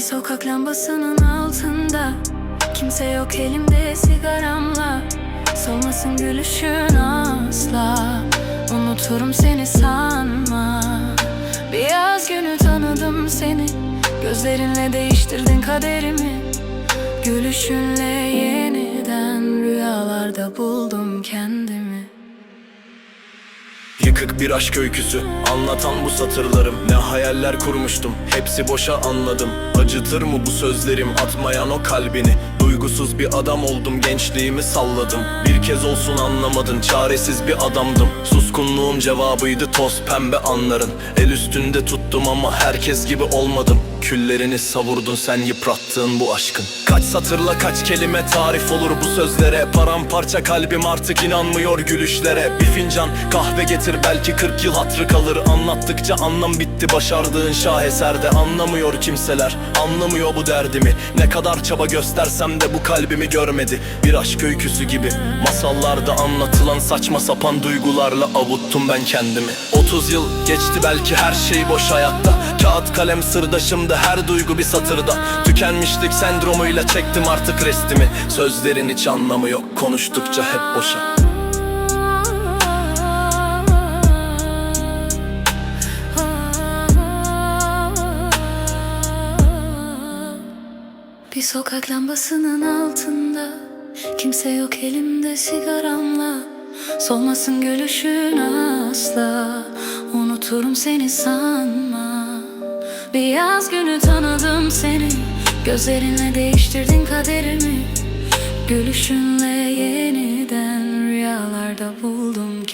sokak lambasının altında. Kimse yok elimde sigaramla. Solmasın gülüşün asla. Unuturum seni sanma. Bir yaz günü tanıdım seni. Gözlerinle değiştirdin kaderimi. Gülüşünle yeniden rüyalarda buldum Yıkık bir aşk öyküsü. Anlatan bu satırlarım. Ne hayaller kurmuştum. Hepsi boşa anladım. Acıtır mı bu sözlerim? Atmayan o kalbini. Duygusuz bir adam oldum. Gençliğimi salladım. Bir kez olsun anlamadın. Çaresiz bir adamdım. Suskunluğum cevabıydı. Toz pembe anların. El üstünde tuttum ama herkes gibi olmadım. Küllerini savurdun sen yıprattığın bu aşkın. Kaç satırla kaç kelime tarif olur bu sözlere? Paramparça kalbim artık inanmıyor gülüşlere. Bir fincan kahve getir belki 40 yıl hatrı kalır. Anlattıkça anlam bitti. Başardığın şaheserde Anlamıyor kimseler. Anlamıyor bu derdimi. Ne kadar çaba göstersem de bu kalbimi görmedi. Bir aşk öyküsü gibi. Masallarda anlatılan saçma sapan duygularla avuttum ben kendimi. 30 yıl geçti belki her şey boş hayatta. Kağıt kalem sırdaşımda her duygu bir satırda. Tükenmişlik sendromuyla çektim artık restimi. Sözlerin hiç anlamı yok konuştukça hep boşa Bir sokak lambasının altında Kimse yok elimde sigaramla. Solmasın gülüşün asla Unuturum seni sanma. Bir yaz günü tanıdım seni Gözlerinle değiştirdin kaderimi. Gülüşünle yeniden rüyalarda buldum